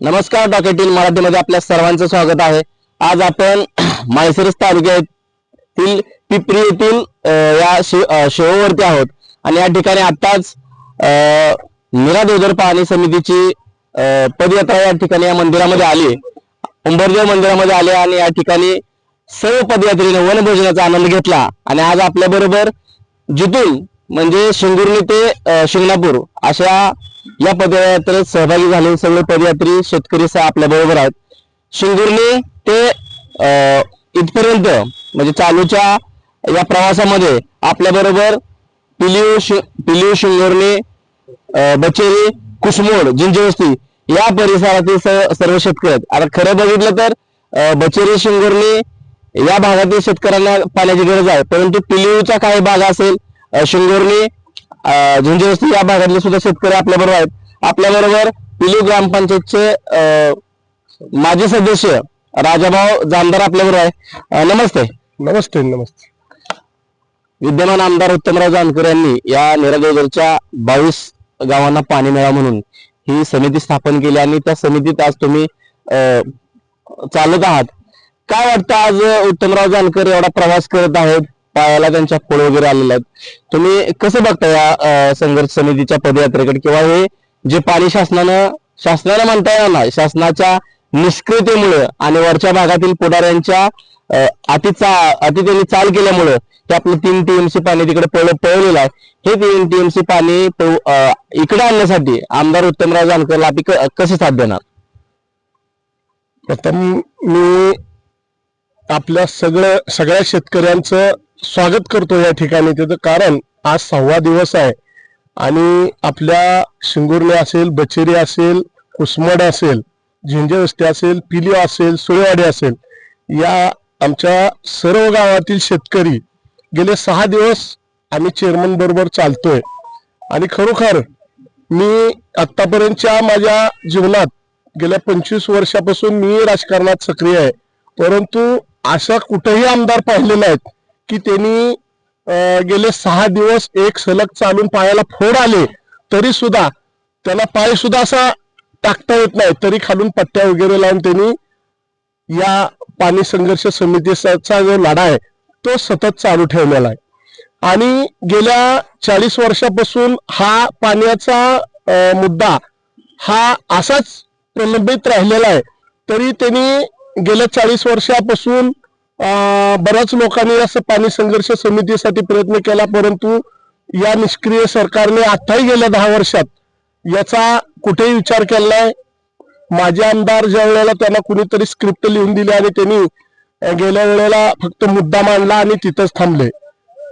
नमस्कार डॉकेटील मराठीमध्ये आपल्या सर्वांचं स्वागत आहे. आज आपण माळशिरस तालुक्यातील पिपरी येथील या शिव आहोत. आणि या ठिकाणी आत्ताच निरा दोदर पाहणी समितीची पदयात्रा या ठिकाणी या मंदिरामध्ये आली उंबरदेव मंदिरामध्ये आले आणि या ठिकाणी सर्व पदयात्रेने वनभोजनाचा आनंद घेतला. आणि आज आपल्या बरोबर जिथून म्हणजे शिंगुर्णी ते शिंगणापूर अशा या पदयात्रेत सहभागी झालेले सगळे पदयात्री शेतकरी आपल्या बरोबर आहेत. शिंगुर्ली ते इथपर्यंत म्हणजे चालूच्या या प्रवासामध्ये आपल्या बरोबर पिलिव शि- पिलिव शिंगुर्णी बचेरी कुसमोड जिंजवस्ती या परिसरातील सर्व शेतकरी आहेत. आता खरं बघितलं तर बचेरी शिंगुर्णी या भागातील शेतकऱ्यांना पाण्याची गरज आहे. परंतु पिलिवचा काही भाग असेल शिंगोर्ली झुंजेवस्ती या भागातले सुद्धा शेतकरी आपल्या बरोबर आहेत. आपल्या बरोबर पिलिव ग्रामपंचायतचे माजी सदस्य राजाभाऊ जामदार आपल्या बरोबर आहे नमस्ते. नमस्ते नमस्ते. विद्यमान आमदार उत्तमराव जानकर यांनी या निरादेवरच्या बावीस गावांना पाणी मिळावं म्हणून ही समिती स्थापन केली आणि त्या समितीत आज तुम्ही अ, चालत आहात. काय वाटतं आज उत्तमराव जानकर एवढा प्रवास करत आहेत? पायाला त्यांच्या फळ वगैरे आलेले आहेत. तुम्ही कसं बघता या संघर्ष समितीच्या पदयात्रेकडे? किंवा हे जे पाणी शासनानं शासनाला म्हणता येणार नाही शासनाच्या निष्क्रियतेमुळे आणि वरच्या भागातील पुढाऱ्यांच्या अतिचा अति त्यांनी चाल केल्यामुळं ते आपलं तीन टीएमसी पाणी तिकडे पळ पळवलेलं आहे. हे तीन टीएमसी पाणी इकडे आणण्यासाठी आमदार उत्तमराव जानकरला आपण क- कसे साथ देणार? प्रथम मी आपल्या सगळं सगळ्या शेतकऱ्यांचं स्वागत करतो या ठिकाणी. त्याचं कारण आज सहावा दिवस आहे. आणि आपल्या शिंगुर्ले असेल बचेरी असेल कुसमड असेल झिंजवस्ती असेल पिलिओ असेल सुळेवाडी असेल या आमच्या सर्व गावातील शेतकरी गेले सहा दिवस आम्ही चेअरमन बरोबर चालतोय. आणि खरोखर मी आतापर्यंतच्या माझ्या जीवनात गेल्या पंचवीस वर्षापासून मी राजकारणात सक्रिय आहे. परंतु अशा कुठेही आमदार पाहिले नाहीत. की त्यांनी गेले सहा दिवस एक सलग चालून पायाला फोड आले तरी सुद्धा त्याला पाय सुद्धा असा टाकता येत नाही तरी खालून पट्ट्या वगैरे लावून त्यांनी या पाणी संघर्ष समितीचा जो लढा आहे तो सतत चालू ठेवलेला आहे. आणि गेल्या चाळीस वर्षापासून हा पाण्याचा मुद्दा हा असाच प्रलंबित राहिलेला आहे तरी त्यांनी गेल्या चाळीस वर्षापासून बऱ्याच लोकांनी असं पाणी संघर्ष समितीसाठी प्रयत्न केला परंतु या निष्क्रिय सरकारने आताही गेल्या दहा वर्षात याचा कुठेही विचार केला नाही. माझे आमदार ज्या वेळेला त्यांना कुणीतरी स्क्रिप्ट लिहून दिली आणि त्यांनी गेल्या वेळेला फक्त मुद्दा मांडला आणि तिथंच थांबले.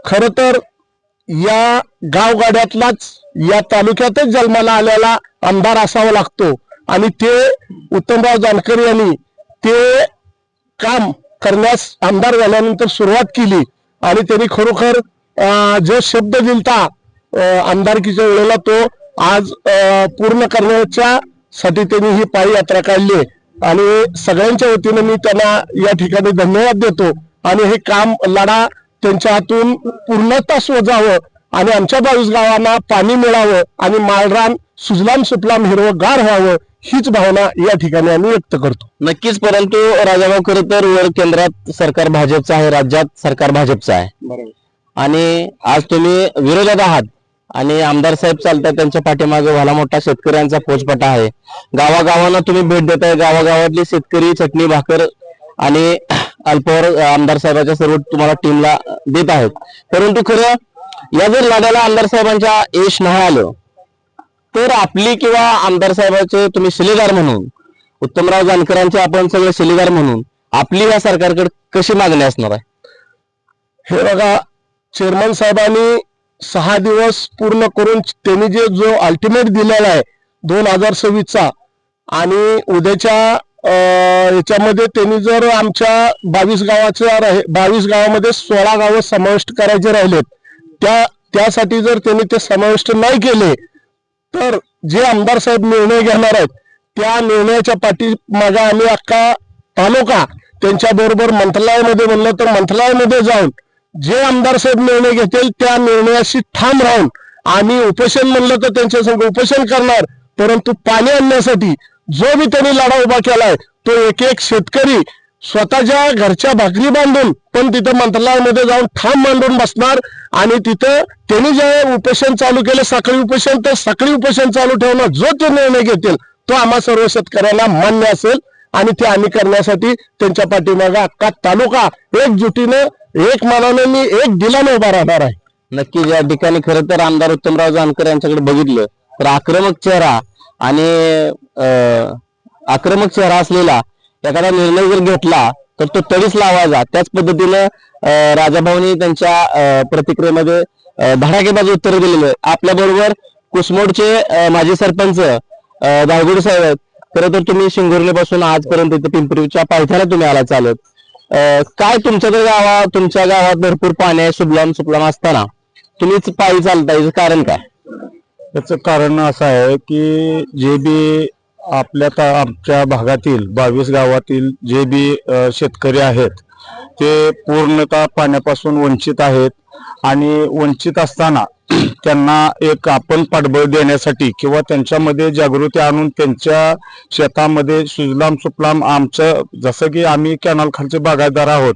खर तर या गावगाड्यातलाच या तालुक्यातच जन्माला आलेला आमदार असावा लागतो. आणि ते उत्तमराव जानकर यांनी ते काम करण्यास आमदार झाल्यानंतर सुरुवात केली आणि त्यांनी खरोखर जो शब्द दिलता आमदारकीच्या वेळेला तो आज पूर्ण करण्याच्या साठी त्यांनी ही पाययात्रा काढली आणि सगळ्यांच्या वतीने मी त्यांना या ठिकाणी धन्यवाद देतो. आणि हे काम लढा त्यांच्या हातून पूर्णता वजावं आणि आमच्या बावीस गावांना पाणी मिळावं आणि माळरान सुजलाम सुफलाम हिरवगार व्हावं हीच भावना या ठिकाणी आम्ही व्यक्त करतो. नक्कीच परंतु राजाभाऊ खरं तर वर केंद्रात सरकार भाजपचं आहे राज्यात सरकार भाजपचं आहे. आणि आज तुम्ही विरोधात आहात आणि आमदार साहेब चालतात त्यांच्या पाठीमागे भला मोठा शेतकऱ्यांचा फौजपटा आहे. गावागावांना तुम्ही भेट देताय गावागावातले शेतकरी चटणी भाकर आणि अल्पवर आमदार साहेबांच्या सर्व तुम्हाला टीमला देत आहेत. परंतु खरं या जर लढ्याला आमदार साहेबांच्या यश नाही आलं तर आपली किंवा आमदार साहेबांचे तुम्ही शिलेदार म्हणून उत्तमराव जानकरांचे आपण सगळे शिलेदार म्हणून आपली या सरकारकडे कशी मागणी असणार आहे? हे बघा चेअरमन साहेबांनी सहा दिवस पूर्ण करून त्यांनी जे जो अल्टिमेट दिलेला आहे दोन हजार सव्वीसचा आणि उद्याच्या याच्यामध्ये त्यांनी जर आमच्या बावीस गावाच्या बावीस गावामध्ये सोळा गावं समाविष्ट करायचे राहिलेत त्या त्यासाठी जर त्यांनी ते समाविष्ट नाही केले तर जे आमदार साहेब निर्णय घेणार आहेत त्या निर्णयाच्या पाठीमागे आम्ही अख्खा तालुका त्यांच्या बरोबर मंत्रालयामध्ये म्हणलं तर मंत्रालयामध्ये जाऊन जे आमदार साहेब निर्णय घेतील त्या निर्णयाशी ठाम राहून आम्ही उपोषण म्हणलं तर त्यांच्या संघ उपोषण करणार. परंतु पाणी आणण्यासाठी जो बी त्यांनी लढा उभा केलाय तो एक एक शेतकरी स्वतःच्या घरच्या भाकरी बांधून पण तिथं मंत्रालयामध्ये जाऊन ठाम मांडून बसणार आणि तिथं त्यांनी जे उपोषण चालू केलं सकाळी उपोषण तर सकाळी उपोषण चालू ठेवणार. जो ते निर्णय घेतील तो आम्हा सर्व शेतकऱ्यांना मान्य असेल आणि ते आम्ही करण्यासाठी त्यांच्या पाठीमागे अख्खा तालुका एकजुटीनं एक मनाने मी एक दिलाने उभा राहणार आहे. नक्की या ठिकाणी खरं तर आमदार उत्तमराव जानकर यांच्याकडे बघितलं तर आक्रमक चेहरा आणि अं, आक्रमक चेहरा असलेला एखादा निर्णय जर घेतला तर तो तडीच लावायचा. त्याच पद्धतीनं राजाभाऊनी त्यांच्या प्रतिक्रियेमध्ये धडाकेबाज उत्तर दिलेलं आहे. आपल्याबरोबर कुसमोडचे माजी सरपंच अं, दायगुडे साहेब आहेत. खरं तर तुम्ही शिंगोर्लीपासून आजपर्यंत इथे पिंपरीच्या पायथ्याला तुम्ही आला चालत काय तुमच्या तर गावात तुमच्या गावात भरपूर पाणी आहे सुबलाम सुबलाम असताना. तुम्हीच पायी चालता याचं कारण काय? याचं कारण असं आहे की जे बी आपल्या ता- आमच्या भागातील बावीस गावातील जे बी शेतकरी आहेत ते पूर्णतः पाण्यापासून वंचित आहेत. आणि वंचित असताना त्यांना एक आपण पाठबळ देण्यासाठी किंवा त्यांच्यामध्ये जागृती आणून त्यांच्या शेतामध्ये सुजलाम सुफलाम आमचं जसं की आम्ही कॅनलखालचे बागायदार बागायतदार आहोत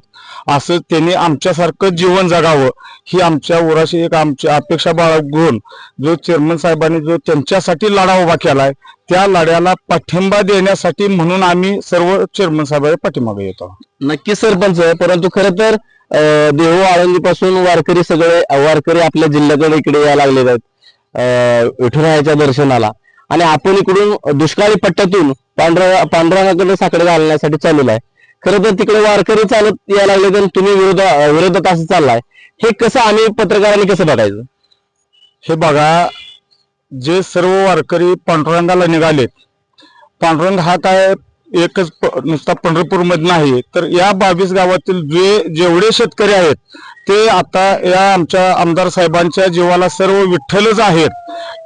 असं त्यांनी आमच्यासारखं जीवन जगावं ही आमच्या उराशी एक आमची अपेक्षा बाळगून जो चेअरमन साहेबांनी जो त्यांच्यासाठी लढा उभा केलाय त्या लढ्याला पाठिंबा देण्यासाठी म्हणून आम्ही सर्व चेअरमन साहेबांच्या पाठीमागे येतो. नक्की सरपंच परंतु खरं तर देहू आळंदी पासून वारकरी सगळे वारकरी आपल्या जिल्ह्याकडे इकडे यायला लागलेले आहेत. विठुरायाच्या दर्शनाला. आणि आपण इकडून दुष्काळी पट्ट्यातून पांढरा पांढराकडे साकडे घालण्यासाठी चाललेलो आहे. खरं तर तिकडे वारकरी चालत यायला लागले तर तुम्ही विरोध विरोधात असं चाललाय. हे कसं आम्ही पत्रकारांनी कसं बघायचं? हे बघा जे सर्व वारकरी पांडुरंगाला निघालेत. पांडुरंग हा काय एकच प- नुसता पंढरपूरमध्ये नाही तर या बावीस गावातील जे जेवढे शेतकरी आहेत ते आता या आमच्या आमदार साहेबांच्या जीवाला सर्व विठ्ठलच आहेत.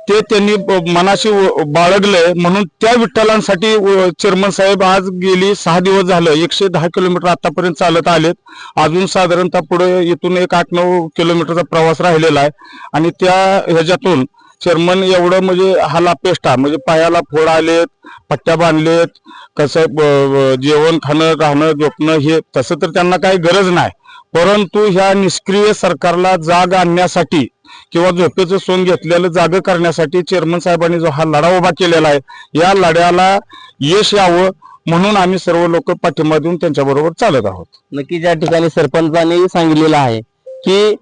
ते त्यांनी मनाशी व- बाळगलंय. म्हणून त्या विठ्ठलांसाठी व- चेअरमन साहेब आज गेली सहा दिवस झालं. एकशे दहा किलोमीटर आतापर्यंत चालत आलेत. अजून साधारणतः पुढे इथून एक आठ नऊ किलोमीटरचा प्रवास राहिलेला आहे. आणि त्या ह्याच्यातून चेअरमन एवढं म्हणजे हालापेष्टा म्हणजे पायाला फोड आलेत पट्ट्या बांधलेत कसं जेवण खाणं राहणं झोपणं हे तसं तर त्यांना काही गरज नाही. परंतु ह्या निष्क्रिय सरकारला जाग आणण्यासाठी किंवा झोपेचं सोन घेतलेलं जाग करण्यासाठी चेअरमन साहेबांनी जो हा लढा उभा केलेला आहे या लढ्याला यश यावं म्हणून आम्ही सर्व लोक पाठिंबा देऊन त्यांच्या बरोबर चालत आहोत. नक्की ज्या ठिकाणी सरपंचांनी सांगितलेलं आहे की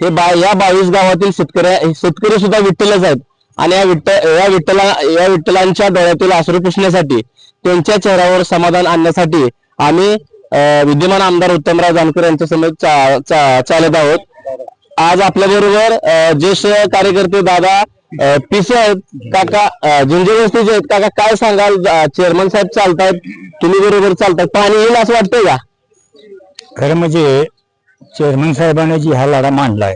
हे बा या बावीस गावातील शेतकऱ्या शेतकरी सुद्धा विठ्ठलच आहेत. आणि या विठ्ठल या विठ्ठला या विठ्ठलांच्या डोळ्यातील आश्रू पुसण्यासाठी त्यांच्या चेहऱ्यावर समाधान आणण्यासाठी आम्ही विद्यमान आमदार उत्तमराव जानकर यांच्या समोर चा- चा- चालत आहोत. आज आपल्या बरोबर ज्येष्ठ कार्यकर्ते दादा पिसे आहेत. काका झुंजेवस्तीचे वस्तीचे आहेत. काका काय सांगाल? चेअरमन साहेब चालतायत तुम्ही बरोबर चालताय पाणी येईल असं वाटतंय का? खरं म्हणजे चेअरमन साहेबांनी जी हा लढा मांडलाय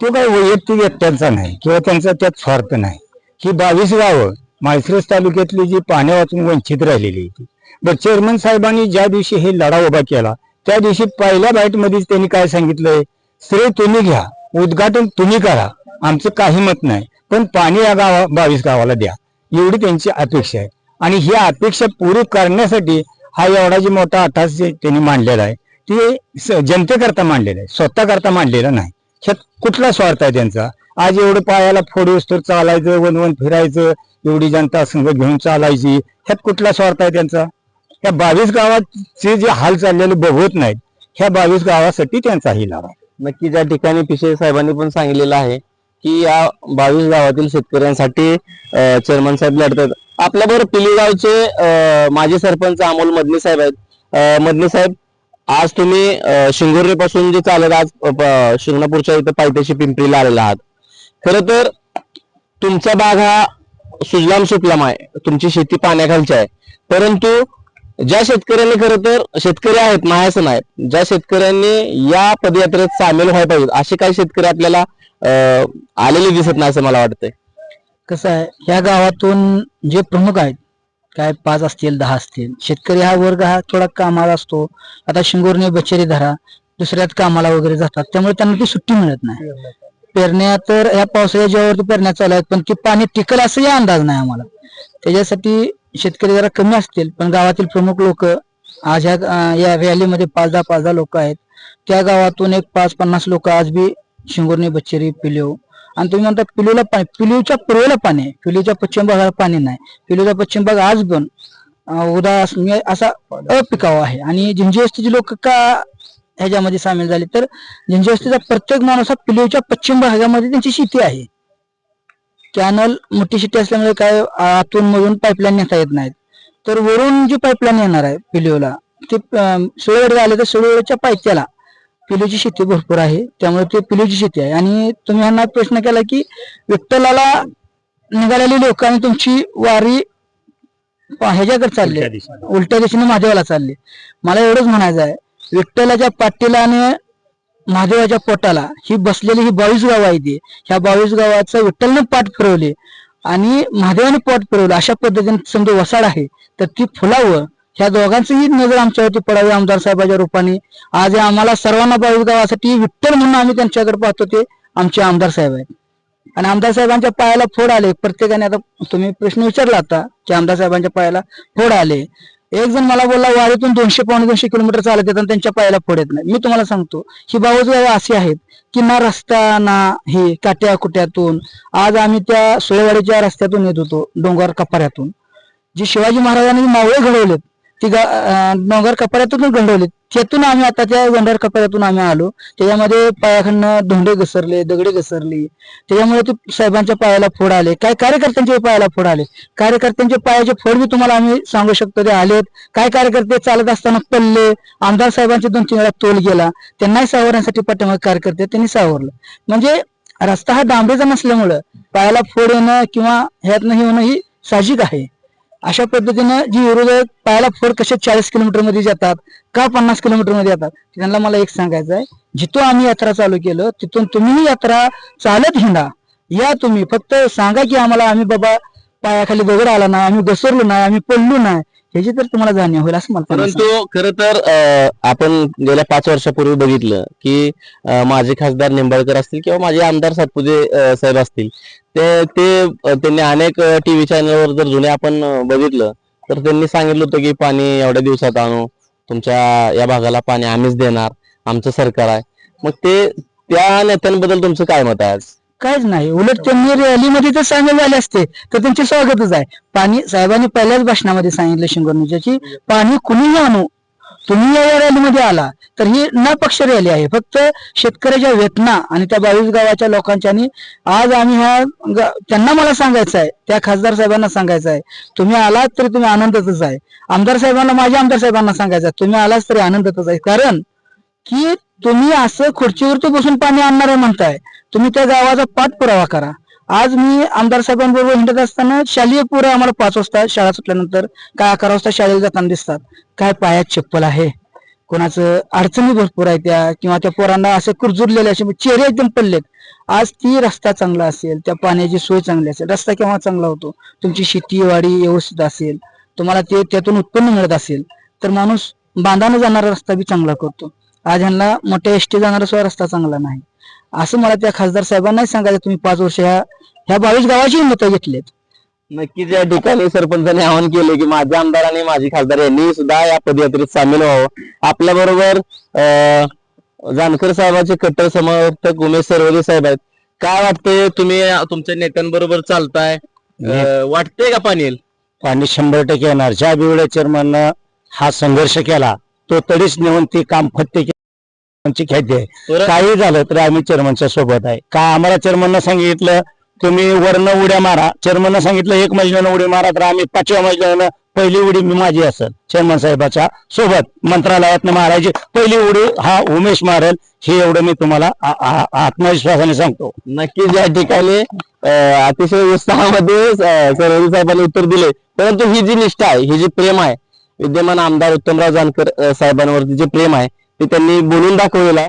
तो काही वैयक्तिक व्यक्त्यांचा नाही किंवा त्यांचा त्यात स्वार्थ नाही. ही बावीस गावं माळशिरस तालुक्यातली जी पाण्या वाचून वंचित राहिलेली होती. बरं चेअरमन साहेबांनी ज्या दिवशी हे लढा उभा केला त्या दिवशी पहिल्या बाईटमध्येच त्यांनी काय सांगितलंय? श्रेय तुम्ही घ्या उद्घाटन तुम्ही करा आमचं काही मत नाही पण पाणी या गावा बावीस गावाला द्या. एवढी त्यांची अपेक्षा आहे. आणि ही अपेक्षा पूर्ण करण्यासाठी हा एवढा जी मोठा अटास त्यांनी मांडलेला आहे ते जनतेकरता मांडलेलं आहे. स्वतः करता नाही. ह्यात कुठला स्वार्थ आहे त्यांचा? आज एवढं पायाला फोडूस तर चालायचं वन वन फिरायचं एवढी जनता संघ घेऊन चालायची. ह्यात कुठला स्वार्थ आहे त्यांचा? ह्या बावीस गावाचे जे हाल चाललेले बघवत नाहीत ह्या बावीस गावासाठी त्यांचा ही लाभ आहे. नक्की ज्या ठिकाणी पिशे साहेबांनी पण सांगितलेलं आहे की या बावीस गावातील शेतकऱ्यांसाठी चेअरमन साहेब लढतात. आपल्याबरोबर पिलीगावचे माजी सरपंच अमोल मदने साहेब आहेत. अं, मदने साहेब आज तुम्ही शिंगोरे पासून जे चालत आज शिंगणापूरच्या इथं पायथ्याशी पिंपरीला आलेला आहात. खरं तर तुमचा भाग हा सुजलाम सुपलाम आहे. तुमची शेती पाण्याखालची आहे. परंतु ज्या शेतकऱ्यांनी खरं तर शेतकरी आहेत मायासन आहेत ज्या शेतकऱ्यांनी या पदयात्रेत सामील व्हायला पाहिजे असे काही शेतकरी आपल्याला अं, आलेले दिसत नाही असं मला वाटतंय. कसं आहे ह्या गावातून जे प्रमुख आहेत काय पाच असतील दहा असतील. शेतकरी हा वर्ग हा थोडा कामाला असतो. आता शिंगोरने बचेरी धरा दुसऱ्यात कामाला वगैरे जातात. त्यामुळे त्यांना ती सुट्टी मिळत नाही. पेरण्या तर या पावसाळ्या जेव्हावरती पेरण्या चालू आहेत पण की पाणी टिकल असंही अंदाज नाही आम्हाला. त्याच्यासाठी शेतकरी जरा कमी असतील पण गावातील प्रमुख लोक आज ह्या या रॅलीमध्ये पाच दहा पाच दहा लोक आहेत. त्या गावातून एक पाच पन्नास लोक आज बी शिंगोर्णी बच्चेरी पिलिओ आणि तुम्ही म्हणता पिलूला पाणी पिलूच्या पूर्वेला पाणी आहे. पिलूच्या पश्चिम भागाला पाणी नाही. पिलूचा पश्चिम भाग आज पण उदास म्हणजे असा अपिकाव आहे. आणि जिंजीवस्तीचे लोक का ह्याच्यामध्ये सामील झाले? तर जिंजवस्तीचा प्रत्येक माणूस हा पिलूच्या पश्चिम भागामध्ये त्यांची शेती आहे. कॅनल मोठी शेती असल्यामुळे काय आतून मधून पाईपलाईन नेता येत नाहीत. तर वरून जी पाईपलाईन येणार आहे पिलिओला ते सुळेवाडी आले तर सुळेवरच्या पायथ्याला पिलूची शेती भरपूर आहे. त्यामुळे ते पिलूची शेती आहे. आणि तुम्ही ह्यांना प्रश्न केला की विठ्ठलाला निघालेली लोक आणि तुमची वारी ह्याच्याकडे चालली उलट्या दिशेने. महादेवाला चालली मला एवढंच म्हणायचं आहे. विठ्ठलाच्या पाठीला आणि महादेवाच्या पोटाला ही बसलेली ही बावीस गाव आहे ती ह्या बावीस गावाचं विठ्ठलनं पाठ फिरवले. आणि महादेवाने पोट फिरवलं. अशा पद्धतीने समजा वसाड आहे तर ती फुलावं ह्या दोघांचीही नजर आमच्यावरती पडावी आमदार साहेबाच्या रूपाने. आज आम्हाला सर्वांना बावीस गावासाठी विठ्ठल म्हणून आम्ही त्यांच्याकडे पाहतो ते आमचे आमदार साहेब आहेत. आणि आमदार साहेबांच्या पायाला फोड आले. प्रत्येकाने आता तुम्ही प्रश्न विचारला आता की आमदार साहेबांच्या पायाला फोड आले. एक जण मला बोलला वाडीतून दोनशे पावणे दोनशे किलोमीटर चालत येतात आणि त्यांच्या पायाला फोड येत नाही. मी तुम्हाला सांगतो ही बावज अशी आहेत की ना रस्ता ना हे काट्या कुट्यातून आज आम्ही त्या सोयवाडीच्या रस्त्यातून येत होतो डोंगर कपाऱ्यातून. जी शिवाजी महाराजांनी मावळे घडवलेत ती डोंगर कपाऱ्यातून गंडवली. त्यातून आम्ही आता त्या डोंगर कपाऱ्यातून आम्ही आलो. त्याच्यामध्ये पायाखालनं धोंडे घसरले दगडे घसरली. त्याच्यामुळे ते साहेबांच्या पायाला फोड आले. काय कार्यकर्त्यांच्या पायाला फोड आले? कार्यकर्त्यांचे पायाचे फोड मी तुम्हाला आम्ही सांगू शकतो. ते आलेत. काय कार्यकर्ते चालत असताना पडले. आमदार साहेबांचे दोन तीन वेळा तोल गेला. त्यांनाही सावरण्यासाठी पाठीमागे कार्यकर्ते त्यांनी सावरलं. म्हणजे रस्ता हा डांबरेचा नसल्यामुळं पायाला फोड येणं किंवा ह्यातनं हे होणं ही साहजिक आहे. अशा पद्धतीनं जी विरोधक पायाला फोड कसे चाळीस किलोमीटरमध्ये जातात का पन्नास किलोमीटरमध्ये जातात त्यांना मला एक सांगायचं आहे जिथून आम्ही यात्रा चालू केलं तिथून तुम्ही यात्रा चालत हिंडा. या तुम्ही. फक्त सांगा की आम्हाला आम्ही बाबा पायाखाली दगड आला नाही आम्ही घसरलो नाही आम्ही पडलो नाही. ह्याची तर तुम्हाला जाणीव होईल असं मला आहे. परंतु खर तर अं, आपण गेल्या पाच वर्षापूर्वी बघितलं की अं, माझे खासदार निंबाळकर असतील किंवा माझे आमदार सातपुते अं, साहेब असतील ते ते अं, त्यांनी अनेक टीव्ही चॅनलवर जर जुने आपण अं, बघितलं तर त्यांनी सांगितलं होतं की पाणी एवढ्या दिवसात आणू तुमच्या या भागाला पाणी आम्हीच देणार आमचं सरकार आहे मग ते त्या नेत्यांबद्दल तुमचं काय मत आहे आज काहीच नाही. उलट त्यांनी रॅलीमध्ये तर सामील झाले असते तर त्यांचे स्वागतच आहे. पाणी साहेबांनी पहिल्याच भाषणामध्ये सांगितलं शिंगोर्णीच्या पाणी कुणीही आणू तुम्ही या रॅलीमध्ये आला तर ही न पक्ष रॅली आहे. फक्त शेतकऱ्याच्या वेतना आणि त्या बावीस गावाच्या लोकांच्या आणि आज आम्ही ह्या त्यांना मला सांगायचं आहे त्या खासदार साहेबांना सांगायचं आहे तुम्ही आलात तरी तुम्ही आनंदातच आहे. आमदार साहेबांना माझ्या आमदार साहेबांना सांगायचं आहे तुम्ही आलाच तरी आनंदातच आहे. कारण की तुम्ही असं खुर्चीवरती बसून पाणी आणणार आहे म्हणताय. तुम्ही त्या गावाचा पाठपुरावा करा. आज मी आमदार साहेबांबरोबर हिंडत असताना शालेय पोरं आम्हाला पाच वाजता शाळा सुटल्यानंतर काय अकरा वाजता शाळेला जाताना दिसतात. काय पायात चप्पल आहे. कोणाचं अडचणी भरपूर आहे त्या किंवा त्या पोरांना असे कुरजुरलेले असे चेहरे एकदम पडलेत. आज ती रस्ता चांगला असेल त्या पाण्याची सोय चांगली असेल रस्ता केव्हा चांगला होतो? तुमची शेती वाडी व्यवस्थित असेल तुम्हाला ते त्यातून उत्पन्न मिळत असेल तर माणूस बांधानं जाणारा रस्ता बी चांगला करतो. आज ह्यांना मोठ्या एसटी जाणारा सुद्धा रस्ता चांगला नाही. असं मला त्या खासदार साहेबांनाही सांगायचं तुम्ही पाच वर्ष ह्या ह्या बावीस गावाची मतं घेतलीत. नक्कीच या ठिकाणी सरपंचाने आवाहन केले की माझे आमदार आणि माझे खासदार यांनी सुद्धा या पदयात्रेत सामील व्हावं. आपल्या बरोबर जानकर साहेबांचे कट्टर समर्थक उमेश सरवदे साहेब आहेत. काय वाटतंय तुम्ही तुमच्या नेत्यांबरोबर चालताय? वाटतंय का पाणी पाणी शंभर टक्के येणार. ज्या बिवड्या चेअरमननं हा संघर्ष केला तो तडीच नेऊन ती काम ची ख्याती आहे. काही झालं तरी आम्ही चेअरमनच्या सोबत आहे. का आम्हाला चेअरमननं सांगितलं तुम्ही वरनं उड्या मारा. चेअरमननं सांगितलं एक मजल्यानं उडी मारा तर आम्ही पाचव्या मजल्यानं पहिली उडी मी माझी असेल. चेअरमन साहेबाच्या सोबत मंत्रालयातनं मारायची. पहिली उडी हा उमेश मारेल हे एवढं मी तुम्हाला आत्मविश्वासाने सांगतो. नक्कीच या ठिकाणी अतिशय उत्साहामध्ये साहेबांनी उत्तर दिले. परंतु ही जी निष्ठा आहे ही जी प्रेम आहे विद्यमान आमदार उत्तमराव जानकर साहेबांवरती जे प्रेम आहे ते त्यांनी बोलून दाखवलेलं आहे.